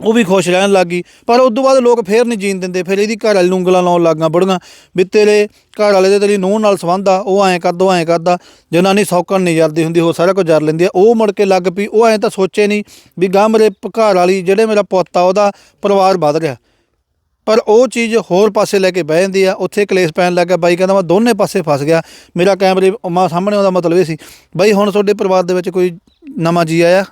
ਉਹ ਵੀ ਖੁਸ਼ ਰਹਿਣ ਲੱਗ ਗਈ। ਪਰ ਉਸ ਤੋਂ ਬਾਅਦ ਲੋਕ ਫੇਰ ਨਹੀਂ ਜੀਣ ਦਿੰਦੇ। ਫਿਰ ਇਹਦੀ ਘਰ ਵਾਲੀ ਨੂੰ ਉਂਗਲਾਂ ਲਾਉਣ ਲੱਗਾ ਬੁੜੀਆਂ। ਵੀ ਤੇਰੇ ਘਰ ਵਾਲੇ ਦੇ ਤੇਰੀ ਨੂੰਹ ਨਾਲ ਸੰਬੰਧ ਆ, ਉਹ ਐਂ ਕਰਦੋ ਐਂ ਕਰਦਾ। ਜਨਾਨੀ ਸੌਕਣ ਨਹੀਂ ਜਰਦੀ ਹੁੰਦੀ, ਉਹ ਸਾਰਾ ਕੁਝ ਜਰ ਲੈਂਦੀ ਆ। ਉਹ ਮੁੜ ਕੇ ਲੱਗ ਪਈ, ਉਹ ਐਂ ਤਾਂ ਸੋਚੇ ਨਹੀਂ ਵੀ ਗਾਂ ਮੇਰੇ ਘਰ ਵਾਲੀ, ਜਿਹੜੇ ਮੇਰਾ ਪੁੱਤ ਆ, ਉਹਦਾ ਪਰਿਵਾਰ ਵੱਧ ਰਿਹਾ ਪਰ ਉਹ ਚੀਜ਼ ਹੋਰ ਪਾਸੇ ਲੈ ਕੇ ਬਹਿ ਜਾਂਦੀ ਆ ਉੱਥੇ ਕਲੇਸ਼ ਪੈਣ ਲੱਗਾ ਬਾਈ ਕਹਿੰਦਾ ਮੈਂ ਦੋਨੇ ਪਾਸੇ ਫਸ ਗਿਆ ਮੇਰਾ ਕੈਮਰੇ ਮਾ ਸਾਹਮਣੇ ਉਹਦਾ ਮਤਲਬ ਇਹ ਸੀ ਬਾਈ ਹੁਣ ਤੁਹਾਡੇ ਪਰਿਵਾਰ ਦੇ ਵਿੱਚ ਕੋਈ ਨਵਾਂ ਜੀ ਆਇਆ?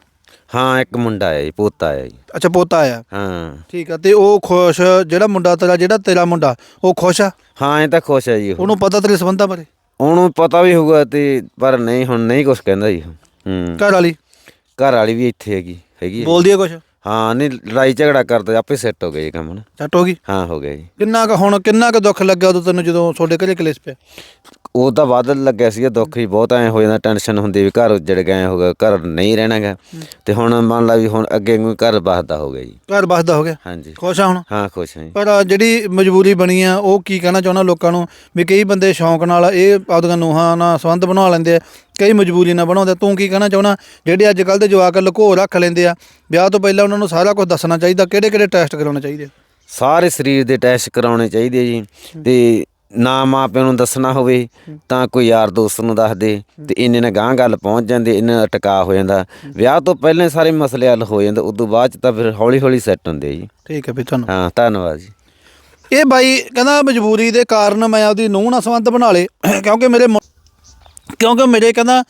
ਹਾਂ ਇੱਕ ਮੁੰਡਾ ਆਇਆ ਜੀ ਪੋਤਾ ਆਇਆ ਜੀ। ਅੱਛਾ ਪੋਤਾ ਆਇਆ? ਹਾਂ। ਠੀਕ ਆ ਤੇ ਉਹ ਖੁਸ਼ ਜਿਹੜਾ ਮੁੰਡਾ ਤੇਰਾ ਜਿਹੜਾ ਤੇਰਾ ਮੁੰਡਾ ਉਹ ਖੁਸ਼ ਆ? ਹਾਂ ਇਹ ਤਾਂ ਖੁਸ਼ ਹੈ ਜੀ ਉਹ। ਉਹਨੂੰ ਪਤਾ ਤੇਰੇ ਸੰਬੰਧਾਂ ਬਾਰੇ? ਉਹਨੂੰ ਪਤਾ ਵੀ ਹੋਊਗਾ ਤੇ ਪਰ ਨਹੀਂ ਹੁਣ ਨਹੀਂ ਕੁਝ ਕਹਿੰਦਾ ਜੀ। ਹੂੰ। ਘਰ ਵਾਲੀ? ਘਰ ਵਾਲੀ ਵੀ ਇੱਥੇ ਹੈਗੀ ਹੈਗੀ ਹੈ। ਬੋਲਦੀ ਹੈ ਕੁਛ? ਹਾਂ ਨਹੀਂ ਲੜਾਈ ਝਗੜਾ ਕਰਦੇ ਆਪੇ ਸੈੱਟ ਹੋ ਗਏ ਇਹ ਕੰਮ ਨਾ। ਸੈੱਟ ਹੋ ਗਈ? ਹਾਂ ਹੋ ਗਿਆ ਜੀ। ਕਿੰਨਾ ਕੁ ਹੁਣ ਕਿੰਨਾ ਕੁ ਦੁੱਖ ਲੱਗਿਆ ਉਦੋਂ ਤੈਨੂੰ ਜਦੋਂ ਤੁਹਾਡੇ ਘਰੇ ਕਲੇਸ਼ ਪਿਆ? ਉਹ ਤਾਂ ਵੱਧ ਲੱਗਿਆ ਸੀ ਦੁੱਖ ਹੀ ਬਹੁਤ ਐ ਹੋ ਜਾਂਦਾ ਟੈਨਸ਼ਨ ਹੁੰਦੀ ਵੀ ਘਰ ਉੱਜੜ ਗਏ ਹੋ ਗਿਆ ਘਰ ਨਹੀਂ ਰਹਿਣਾਗਾ ਤੇ ਹੁਣ ਮੰਨ ਲਾ ਵੀ ਹੁਣ ਅੱਗੇ ਨੂੰ ਘਰ ਬਸਦਾ ਹੋ ਗਿਆ ਜੀ। ਘਰ ਬਸਦਾ ਹੋ ਗਿਆ? ਹਾਂਜੀ। ਖੁਸ਼ ਆ ਹੁਣ? ਹਾਂ ਖੁਸ਼ ਹਾਂ ਜੀ। ਪਰ ਜਿਹੜੀ ਮਜਬੂਰੀ ਬਣੀ ਆ ਉਹ ਕੀ ਕਹਿਣਾ ਚਾਹੁੰਦਾ ਲੋਕਾਂ ਨੂੰ? ਵੀ ਕਈ ਬੰਦੇ ਸ਼ੌਂਕ ਨਾਲ ਇਹ ਆਪਦੀਆਂ ਨੂੰਹਾਂ ਨਾਲ ਸੰਬੰਧ ਬਣਾ ਲੈਂਦੇ ਆ ਕਈ ਮਜਬੂਰੀ ਨਾਲ ਬਣਾਉਂਦੇ। ਤੂੰ ਕੀ ਕਹਿਣਾ ਚਾਹੁੰਦਾ? ਜਿਹੜੇ ਅੱਜ ਕੱਲ ਦੇ ਜਵਾਕ ਲੁਕੋ ਰੱਖ ਲੈਂਦੇ ਆ ਵਿਆਹ ਤੋਂ ਪਹਿਲਾਂ ਉਹਨਾਂ ਨੂੰ ਸਾਰਾ ਕੁਝ ਦੱਸਣਾ ਚਾਹੀਦਾ। ਕਿਹੜੇ ਕਿਹੜੇ ਟੈਸਟ ਕਰਾਉਣੇ ਚਾਹੀਦੇ? ਸਾਰੇ ਸਰੀਰ ਦੇ ਟੈਸਟ ਕਰਾਉਣੇ ਚਾਹੀਦੇ ਜੀ। ਤੇ ਨਾ ਮਾਪਿਆਂ ਨੂੰ ਦੱਸਣਾ ਹੋਵੇ ਤਾਂ ਕੋਈ ਯਾਰ ਦੋਸਤ ਨੂੰ ਦੱਸ ਦੇ ਤੇ ਇੰਨੇ ਨਾਲ ਗਾਂ ਗੱਲ ਪਹੁੰਚ ਜਾਂਦੀ ਇਹਨਾਂ ਦਾ ਟਿਕਾ ਹੋ ਜਾਂਦਾ। ਵਿਆਹ ਤੋਂ ਪਹਿਲਾਂ ਸਾਰੇ ਮਸਲੇ ਹੱਲ ਹੋ ਜਾਂਦੇ ਉਦੋਂ ਬਾਅਦ ਚ ਤਾਂ ਫਿਰ ਹੌਲੀ ਹੌਲੀ ਸੈੱਟ ਹੁੰਦੇ ਜੀ। ਠੀਕ ਹੈ ਵੀ ਤੁਹਾਨੂੰ। ਹਾਂ ਧੰਨਵਾਦ ਜੀ। ਇਹ ਬਾਈ ਕਹਿੰਦਾ ਮਜਬੂਰੀ ਦੇ ਕਾਰਨ ਮੈਂ ਆਪਦੀ ਨੂੰਹ ਨਾਲ ਸੰਬੰਧ ਬਣਾ ਲੇ ਕਿਉਂਕਿ ਮੇਰੇ ਕਿਉਂਕਿ ਮੇਰੇ ਕਹਿੰਦਾ,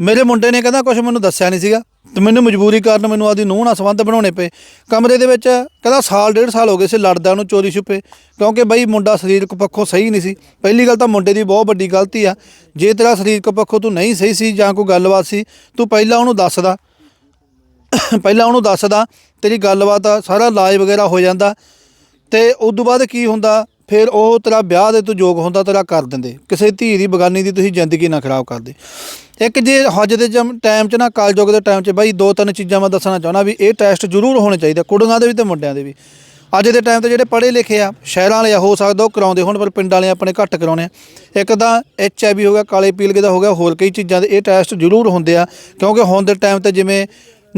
ਮੇਰੇ ਮੁੰਡੇ ਨੇ ਕਹਿੰਦਾ ਕੁਝ ਮੈਨੂੰ ਦੱਸਿਆ ਨਹੀਂ ਸੀਗਾ। ਤੇ ਮੈਨੂੰ ਮਜਬੂਰੀ ਕਾਰਨ ਮੈਨੂੰ ਆਪਦੀ ਨੂੰਹ ਨਾਲ ਸੰਬੰਧ ਬਣਾਉਣੇ ਪਏ। ਕਮਰੇ ਦੇ ਵਿੱਚ ਕਹਿੰਦਾ ਸਾਲ, ਡੇਢ ਸਾਲ ਹੋ ਗਏ ਸੀ ਲੜਦਾ ਉਹਨੂੰ ਚੋਰੀ ਛੁਪੇ। ਕਿਉਂਕਿ ਬਈ ਮੁੰਡਾ ਸਰੀਰਕ ਪੱਖੋਂ ਸਹੀ ਨਹੀਂ ਸੀ। ਪਹਿਲੀ ਗੱਲ ਤਾਂ ਮੁੰਡੇ ਦੀ ਬਹੁਤ ਵੱਡੀ ਗਲਤੀ ਆ। ਜੇ ਤੇਰਾ ਸਰੀਰਕ ਪੱਖੋਂ ਤੂੰ ਨਹੀਂ ਸਹੀ ਸੀ ਜਾਂ ਕੋਈ ਗੱਲਬਾਤ ਸੀ, ਤੂੰ ਪਹਿਲਾਂ ਉਹਨੂੰ ਦੱਸਦਾ। ਪਹਿਲਾਂ ਉਹਨੂੰ ਦੱਸਦਾ, ਤੇਰੀ ਗੱਲਬਾਤ ਸਾਰਾ ਇਲਾਜ ਵਗੈਰਾ ਹੋ ਜਾਂਦਾ। ਤੇ ਉਸ ਤੋਂ ਬਾਅਦ ਕੀ ਹੁੰਦਾ? ਫਿਰ ਉਹ ਤੇਰਾ ਵਿਆਹ ਦੇ ਤੋਂ ਯੋਗ ਹੁੰਦਾ ਤੇਰਾ ਕਰ ਦਿੰਦੇ। ਕਿਸੇ ਧੀ ਦੀ ਬਗਾਨੀ ਦੀ ਤੁਸੀਂ ਜ਼ਿੰਦਗੀ ਨਾ ਖਰਾਬ ਕਰਦੇ। ਇੱਕ ਜੇ ਹਜ ਦੇ ਟਾਈਮ 'ਚ ਨਾ ਕਲਯੁਗ ਦੇ ਟਾਈਮ 'ਚ ਬਾਈ ਦੋ ਤਿੰਨ ਚੀਜ਼ਾਂ ਮੈਂ ਦੱਸਣਾ ਚਾਹੁੰਦਾ ਵੀ ਇਹ ਟੈਸਟ ਜ਼ਰੂਰ ਹੋਣੇ ਚਾਹੀਦੇ ਕੁੜੀਆਂ ਦੇ ਵੀ ਤੇ ਮੁੰਡਿਆਂ ਦੇ ਵੀ। ਅੱਜ ਦੇ ਟਾਈਮ ਤੇ ਜਿਹੜੇ ਪੜ੍ਹੇ ਲਿਖੇ ਆ ਸ਼ਹਿਰਾਂ ਵਾਲੇ ਆ, ਹੋ ਸਕਦਾ ਉਹ ਕਰਾਉਂਦੇ ਹੋਣ ਪਰ ਪਿੰਡ ਵਾਲੇ ਆਪਣੇ ਘੱਟ ਕਰਾਉਣੇ ਆ। ਇੱਕ ਤਾਂ ਐਚ ਆਈ ਵੀ ਹੋ ਗਿਆ ਕਾਲੇ ਪੀਲਗੇ ਦਾ ਹੋ ਗਿਆ ਹੋਰ ਕਈ ਚੀਜ਼ਾਂ ਦੇ ਇਹ ਟੈਸਟ ਜ਼ਰੂਰ ਹੁੰਦੇ ਆ ਕਿਉਂਕਿ ਹੁਣ ਦੇ ਟਾਈਮ ਤੇ ਜਿਵੇਂ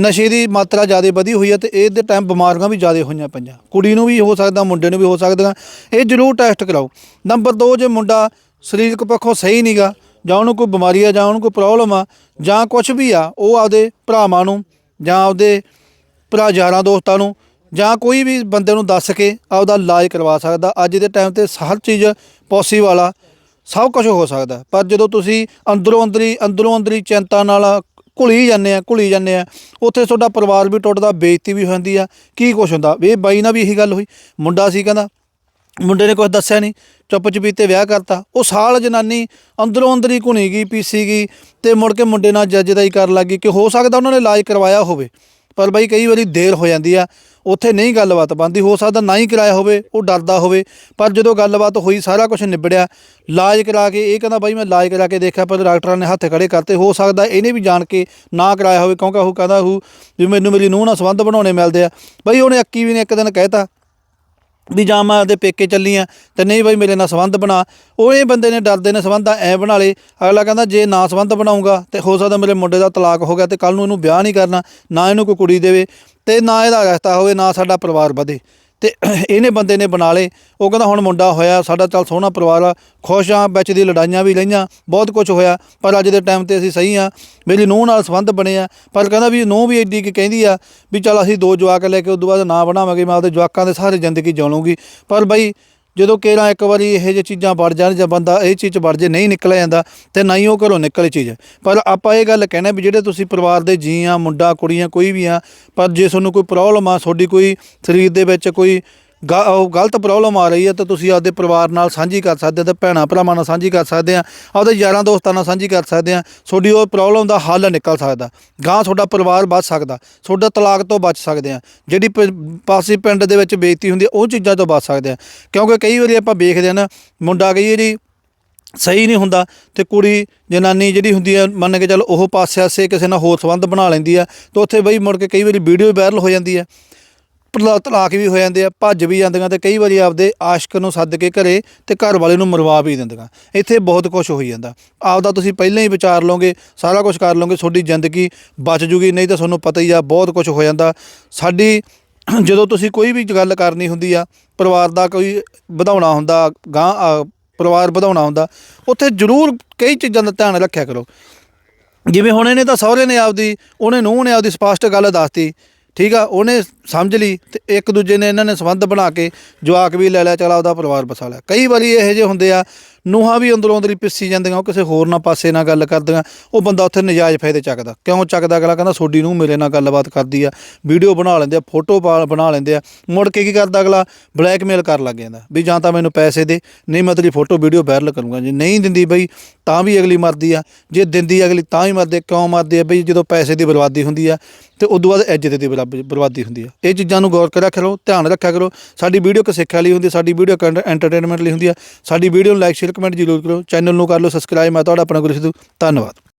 ਨਸ਼ੇ ਦੀ ਮਾਤਰਾ ਜ਼ਿਆਦਾ ਵਧੀ ਹੋਈ ਹੈ ਤੇ ਇਹਦੇ ਟਾਈਮ ਬਿਮਾਰੀਆਂ ਵੀ ਜ਼ਿਆਦਾ ਹੋਈਆਂ ਪਈਆਂ। ਕੁੜੀ ਨੂੰ ਵੀ ਹੋ ਸਕਦਾ, ਮੁੰਡੇ ਨੂੰ ਵੀ ਹੋ ਸਕਦਾ ਇਹ ਜ਼ਰੂਰ ਟੈਸਟ ਕਰਾਓ। ਨੰਬਰ 2 ਜੇ ਮੁੰਡਾ ਸਰੀਰਕ ਪੱਖੋਂ ਸਹੀ ਨਹੀਂਗਾ ਜਾਂ ਉਹਨੂੰ ਕੋਈ ਬਿਮਾਰੀ ਆ, ਜਾਂ ਉਹਨੂੰ ਕੋਈ ਪ੍ਰੋਬਲਮ ਆ, ਜਾਂ ਕੁਝ ਵੀ ਆ, ਉਹ ਆਪਦੇ ਭਰਾਵਾਂ ਨੂੰ, ਜਾਂ ਆਪਦੇ ਭਰਾ ਯਾਰਾਂ ਦੋਸਤਾਂ ਨੂੰ, ਜਾਂ ਕੋਈ ਵੀ ਬੰਦੇ ਨੂੰ ਦੱਸ ਕੇ ਆਪਦਾ ਇਲਾਜ ਕਰਵਾ ਸਕਦਾ। ਅੱਜ ਦੇ ਟਾਈਮ ਤੇ ਹਰ ਚੀਜ਼ ਪੋਸੀਬਲ ਆ। ਸਭ ਕੁਝ ਹੋ ਸਕਦਾ। ਪਰ ਜਦੋਂ ਤੁਸੀਂ ਅੰਦਰੋਂ ਅੰਦਰੀ ਅੰਦਰੋਂ ਅੰਦਰੀ ਚਿੰਤਾ ਨਾਲ ਘੁਲੀ ਜਾਂਦੇ ਆ, ਘੁਲੀ ਜਾਂਦੇ ਆ। ਉੱਥੇ ਤੁਹਾਡਾ ਪਰਿਵਾਰ ਵੀ ਟੁੱਟਦਾ, ਬੇਇੱਜ਼ਤੀ ਵੀ ਹੋ ਜਾਂਦੀ ਆ। ਕੀ ਕੁਛ ਹੁੰਦਾ? ਇਹ ਬਾਈ ਨਾਲ ਵੀ ਇਹੀ ਗੱਲ ਹੋਈ। ਮੁੰਡਾ ਸੀ ਕਹਿੰਦਾ, ਮੁੰਡੇ ਨੇ ਕੁਝ ਦੱਸਿਆ ਨਹੀਂ। ਚੁੱਪ ਚਪੀਤੇ ਵਿਆਹ ਕਰਤਾ। ਉਹ ਸਾਲ ਜਨਾਨੀ ਅੰਦਰੋਂ ਅੰਦਰ ਹੀ ਘੁਣੀ ਗਈ, ਪੀਸੀ ਗਈ ਤੇ ਮੁੜ ਕੇ ਮੁੰਡੇ ਨਾਲ ਜੱਜਦਾਈ ਕਰਨ ਲੱਗੀ ਕਿ ਹੋ ਸਕਦਾ ਉਹਨਾਂ ਨੇ ਇਲਾਜ ਕਰਵਾਇਆ ਹੋਵੇ। ਪਰ ਬਾਈ ਕਈ ਵਾਰੀ ਦੇਰ ਹੋ ਜਾਂਦੀ ਆ। ਉੱਥੇ ਨਹੀਂ ਗੱਲਬਾਤ ਬਣਦੀ, ਹੋ ਸਕਦਾ ਨਾ ਹੀ ਕਰਾਇਆ ਹੋਵੇ, ਉਹ ਡਰਦਾ ਹੋਵੇ, ਪਰ ਜਦੋਂ ਗੱਲਬਾਤ ਹੋਈ, ਸਾਰਾ ਕੁਝ ਨਿਬੜਿਆ, ਇਲਾਜ ਕਰਾ ਕੇ, ਇਹ ਕਹਿੰਦਾ ਬਾਈ ਮੈਂ ਇਲਾਜ ਕਰਾ ਕੇ ਦੇਖਿਆ, ਪਰ ਡਾਕਟਰਾਂ ਨੇ ਹੱਥ ਖੜੇ ਕਰਤੇ, ਹੋ ਸਕਦਾ ਇਹਨੇ ਵੀ ਜਾਣ ਕੇ ਨਾ ਕਰਾਇਆ ਹੋਵੇ, ਕਿਉਂਕਿ ਉਹ ਕਹਿੰਦਾ ਉਹ ਵੀ ਮੈਨੂੰ ਮੇਰੀ ਨੂੰਹ ਨਾਲ ਸੰਬੰਧ ਬਣਾਉਣੇ ਮਿਲਦੇ ਆ। ਬਾਈ ਉਹਨੇ ਅੱਕੀ ਵੀ ਨੇ ਇੱਕ ਦਿਨ ਕਹਿਤਾ ਵੀ ਜਾਂ ਮੈਂ ਆਪਦੇ ਪੇਕੇ ਚੱਲੀ ਆ, ਤੇ ਨਹੀਂ ਬਾਈ ਮੇਰੇ ਨਾਲ ਸੰਬੰਧ ਬਣਾ। ਉਹ ਇਹ ਬੰਦੇ ਨੇ ਡਰਦੇ ਨੇ ਸੰਬੰਧ ਐ ਬਣਾ ਲੇ ਅਗਲਾ ਕਹਿੰਦਾ ਜੇ ਨਾ ਸੰਬੰਧ ਬਣਾਉਂਗਾ ਤੇ ਹੋ ਸਕਦਾ ਮੇਰੇ ਮੁੰਡੇ ਦਾ ਤਲਾਕ ਹੋ ਗਿਆ, ਤੇ ਕੱਲ ਨੂੰ ਇਹਨੂੰ ਵਿਆਹ ਨਹੀਂ ਕਰਨਾ, ਨਾ ਇਹਨੂੰ ਕੋਈ ਕੁੜੀ ਦੇਵੇ। ਤੇ ਨਾ ਇਹਦਾ ਰਸਤਾ ਹੋਵੇ, ਨਾ ਸਾਡਾ ਪਰਿਵਾਰ ਵਧੇ। ਤੇ [clears throat] ਇਹਨੇ ਬੰਦੇ ਨੇ ਬਣਾ ਲੇ ਉਹ ਕਹਿੰਦਾ, ਹੁਣ ਮੁੰਡਾ ਹੋਇਆ, ਸਾਡਾ ਚੱਲ ਸੋਹਣਾ ਪਰਿਵਾਰ ਆ। ਖੁਸ਼ ਆ, ਵਿੱਚ ਦੀ ਲੜਾਈਆਂ ਵੀ ਲਈਆਂ ਬਹੁਤ ਕੁਝ ਹੋਇਆ। ਪਰ ਅੱਜ ਦੇ ਟਾਈਮ ਤੇ ਅਸੀਂ ਸਹੀ ਆ। ਮੇਰੀ ਨੂੰਹ ਨਾਲ ਸੰਬੰਧ ਬਣੇ ਆ। ਪਰ ਕਹਿੰਦਾ ਵੀ ਨੂੰਹ ਵੀ ਐਡੀ ਕਿ ਕਹਿੰਦੀ ਆ ਵੀ ਚੱਲ ਅਸੀਂ ਦੋ ਜਵਾਕ ਲੈ ਕੇ, ਉਦੋਂ ਬਾਅਦ ਨਾ ਬਣਾਵਾਂਗੇ, ਮੈਂ ਆਪਦੇ ਜਵਾਕਾਂ ਦੇ ਸਾਰੇ ਜ਼ਿੰਦਗੀ ਜਿਉਣੂਗੀ ਪਰ ਬਈ ਜਦੋਂ ਕੇਰਾ ਇੱਕ ਵਾਰੀ ਇਹੋ ਜਿਹੀ ਚੀਜ਼ਾਂ ਵੜ ਜਾਣ ਜਾਂ ਬੰਦਾ ਇਹ ਚੀਜ਼ 'ਚ ਵੜ ਜੇ ਨਹੀਂ ਨਿਕਲਿਆ ਜਾਂਦਾ, ਤੇ ਨਹੀਂ ਉਹ ਘਰੋਂ ਨਿਕਲੇ ਚੀਜ਼। ਪਰ ਆਪਾਂ ਇਹ ਗੱਲ ਕਹਿਣਾ ਵੀ ਜਿਹੜੇ ਤੁਸੀਂ ਪਰਿਵਾਰ ਦੇ ਜੀ ਆ, ਮੁੰਡਾ, ਕੁੜੀਆਂ ਕੋਈ ਵੀ ਆ, ਪਰ ਜੇ ਤੁਹਾਨੂੰ ਕੋਈ ਪ੍ਰੋਬਲਮ ਆ, ਤੁਹਾਡੀ ਕੋਈ ਸਰੀਰ ਦੇ ਵਿੱਚ ਕੋਈ ਗ- ਉਹ ਗਲਤ ਪ੍ਰੋਬਲਮ ਆ ਰਹੀ ਹੈ ਤਾਂ ਤੁਸੀਂ ਆਪਦੇ ਪਰਿਵਾਰ ਨਾਲ ਸਾਂਝੀ ਕਰ ਸਕਦੇ ਹੋ ਤੇ ਭੈਣਾਂ ਭਰਾਵਾਂ ਨਾਲ ਸਾਂਝੀ ਕਰ ਸਕਦੇ ਆ ਆਪਦੇ ਯਾਰਾਂ ਦੋਸਤਾਂ ਨਾਲ ਸਾਂਝੀ ਕਰ ਸਕਦੇ ਆ ਤੁਹਾਡੀ ਉਹ ਪ੍ਰੋਬਲਮ ਦਾ ਹੱਲ ਨਿਕਲ ਸਕਦਾ ਗਾਂ ਤੁਹਾਡਾ ਪਰਿਵਾਰ ਬਚ ਸਕਦਾ, ਤੁਹਾਡਾ ਤਲਾਕ ਤੋਂ ਬਚ ਸਕਦੇ ਆ ਜਿਹੜੀ ਪ- ਪਾਸੇ ਪਿੰਡ ਦੇ ਵਿੱਚ ਬੇਇੱਜ਼ਤੀ ਹੁੰਦੀ ਆ ਉਹ ਚੀਜ਼ਾਂ ਤੋਂ ਬਚ ਸਕਦੇ ਆ ਕਿਉਂਕਿ ਕਈ ਵਾਰੀ ਆਪਾਂ ਵੇਖਦੇ ਆ ਨਾ, ਮੁੰਡਾ ਕਈ ਵਾਰੀ ਸਹੀ ਨਹੀਂ ਹੁੰਦਾ ਤੇ ਕੁੜੀ ਜਨਾਨੀ ਜਿਹੜੀ ਹੁੰਦੀ ਹੈ, ਮੰਨ ਕੇ ਚੱਲ ਉਹ ਪਾਸੇ ਆਸੇ ਕਿਸੇ ਨਾਲ ਹੋਰ ਸੰਬੰਧ ਬਣਾ ਲੈਂਦੀ ਆ ਤੇ ਉੱਥੇ ਬਈ ਮੁੜ ਕੇ ਕਈ ਵਾਰੀ ਵੀਡੀਓ ਵਾਇਰਲ ਹੋ ਜਾਂਦੀ ਹੈ ਤਲਾ- ਤਲਾਕ ਵੀ ਹੋ ਜਾਂਦੇ ਆ, ਭੱਜ ਵੀ ਜਾਂਦੀਆਂ ਤੇ ਕਈ ਵਾਰੀ ਆਪਦੇ ਆਸ਼ਕ ਨੂੰ ਸੱਦ ਕੇ ਘਰੇ ਤੇ ਘਰ ਵਾਲੇ ਨੂੰ ਮਰਵਾ ਵੀ ਦਿੰਦੀਆਂ। ਇੱਥੇ ਬਹੁਤ ਕੁਝ ਹੋਈ ਜਾਂਦਾ। ਆਪਦਾ ਤੁਸੀਂ ਪਹਿਲਾਂ ਹੀ ਵਿਚਾਰ ਲਓਗੇ, ਸਾਰਾ ਕੁਝ ਕਰ ਲਓਗੇ, ਤੁਹਾਡੀ ਜ਼ਿੰਦਗੀ ਬਚ ਜੂਗੀ, ਨਹੀਂ ਤਾਂ ਤੁਹਾਨੂੰ ਪਤਾ ਹੀ ਆ, ਬਹੁਤ ਕੁਝ ਹੋ ਜਾਂਦਾ। ਸਾਡੀ ਜਦੋਂ ਤੁਸੀਂ ਕੋਈ ਵੀ ਗੱਲ ਕਰਨੀ ਹੁੰਦੀ ਆ, ਪਰਿਵਾਰ ਦਾ ਕੋਈ ਵਧਾਉਣਾ ਹੁੰਦਾ, ਗਾਂ ਪਰਿਵਾਰ ਵਧਾਉਣਾ ਹੁੰਦਾ, ਉੱਥੇ ਜ਼ਰੂਰ ਕਈ ਚੀਜ਼ਾਂ ਦਾ ਧਿਆਨ ਰੱਖਿਆ ਕਰੋ। ਜਿਵੇਂ ਹੁਣ ਇਹਨੇ ਤਾਂ ਸਹੁਰੇ ਨੇ ਆਪਦੀ, ਉਹਨੇ ਨੂੰਹ ਨੇ ਆਪਦੀ ਸਪਸ਼ਟ ਗੱਲ ਦੱਸਤੀ ਠੀਕ ਆ, ਉਹਨੇ ਸਮਝ ਲਈ ਤੇ ਇੱਕ ਦੂਜੇ ਨੇ ਇਹਨਾਂ ਨੇ ਸੰਬੰਧ ਬਣਾ ਕੇ ਜਵਾਕ ਵੀ ਲੈ ਲਿਆ, ਚਲਾ ਉਹਦਾ ਪਰਿਵਾਰ ਬਸਾ ਲਿਆ। ਕਈ ਵਾਰੀ ਇਹੋ ਜਿਹੇ ਹੁੰਦੇ ਆ ਨੂੰਹਾਂ ਵੀ ਅੰਦਰੋਂ ਅੰਦਰੀ ਪਿੱਸੀ ਜਾਂਦੀਆਂ, ਉਹ ਕਿਸੇ ਹੋਰ ਨਾਲ ਪਾਸੇ ਨਾਲ ਗੱਲ ਕਰਦੀਆਂ, ਉਹ ਬੰਦਾ ਉੱਥੇ ਨਜਾਇਜ਼ ਫਾਇਦੇ ਚੱਕਦਾ। ਕਿਉਂ ਚੱਕਦਾ? ਅਗਲਾ ਕਹਿੰਦਾ ਸੋਡੀ ਨੂੰ ਮੇਰੇ ਨਾਲ ਗੱਲਬਾਤ ਕਰਦੀ ਆ, ਵੀਡੀਓ ਬਣਾ ਲੈਂਦੇ ਆ, ਫੋਟੋ ਬਣਾ ਲੈਂਦੇ ਆ, ਮੁੜ ਕੇ ਕੀ ਕਰਦਾ ਅਗਲਾ? ਬਲੈਕਮੇਲ ਕਰਨ ਲੱਗ ਜਾਂਦਾ, ਵੀ ਜਾਂ ਤਾਂ ਮੈਨੂੰ ਪੈਸੇ ਦੇ, ਨਹੀਂ ਮੈਂ ਤੇਰੀ ਫੋਟੋ, ਵੀਡੀਓ ਵਾਇਰਲ ਕਰੂੰਗਾ। ਜੇ ਨਹੀਂ ਦਿੰਦੀ ਬਈ, ਤਾਂ ਵੀ ਅਗਲੀ ਮਰਦੀ ਆ, ਜੇ ਦਿੰਦੀ ਅਗਲੀ ਤਾਂ ਹੀ ਮਰਦੇ ਕਿਉਂ ਮਰਦੇ ਆ ਬਈ? ਜਦੋਂ ਪੈਸੇ ਦੀ ਬਰਬਾਦੀ ਹੁੰਦੀ ਆ, ਤੇ ਉਦੋਂ ਬਾਅਦ ਇੱਜ਼ਤ ਦੀ ਬਰਾਬ- ਬਰਬਾਦੀ ਹੁੰਦੀ ਆ। ਇਹ ਚੀਜ਼ਾਂ ਨੂੰ ਗੌਰ ਕੇ ਰੱਖ ਲਓ, ਧਿਆਨ ਰੱਖਿਆ ਕਰੋ। ਸਾਡੀ ਵੀਡੀਓ ਕਿ ਸਿੱਖਿਆ ਲਈ ਹੁੰਦੀ ਸਾਡੀ ਵੀਡੀਓ ਐਂਟਰਟੇਨਮੈਂਟ ਲਈ ਹੁੰਦੀ ਆ, ਸਾਡੀ ਵੀਡੀਓ ਨੂੰ ਲਾਈਕ ਸ਼ੇਅਰ ਕਮੈਂਟ ਜ਼ਰੂਰ ਕਰੋ। ਚੈਨਲ ਨੂੰ ਕਰ ਲਓ ਸਬਸਕ੍ਰਾਈਬ ਮੈਂ ਤੁਹਾਡਾ ਆਪਣਾ ਗੁਰੂ ਸਿੱਧੂ ਧੰਨਵਾਦ।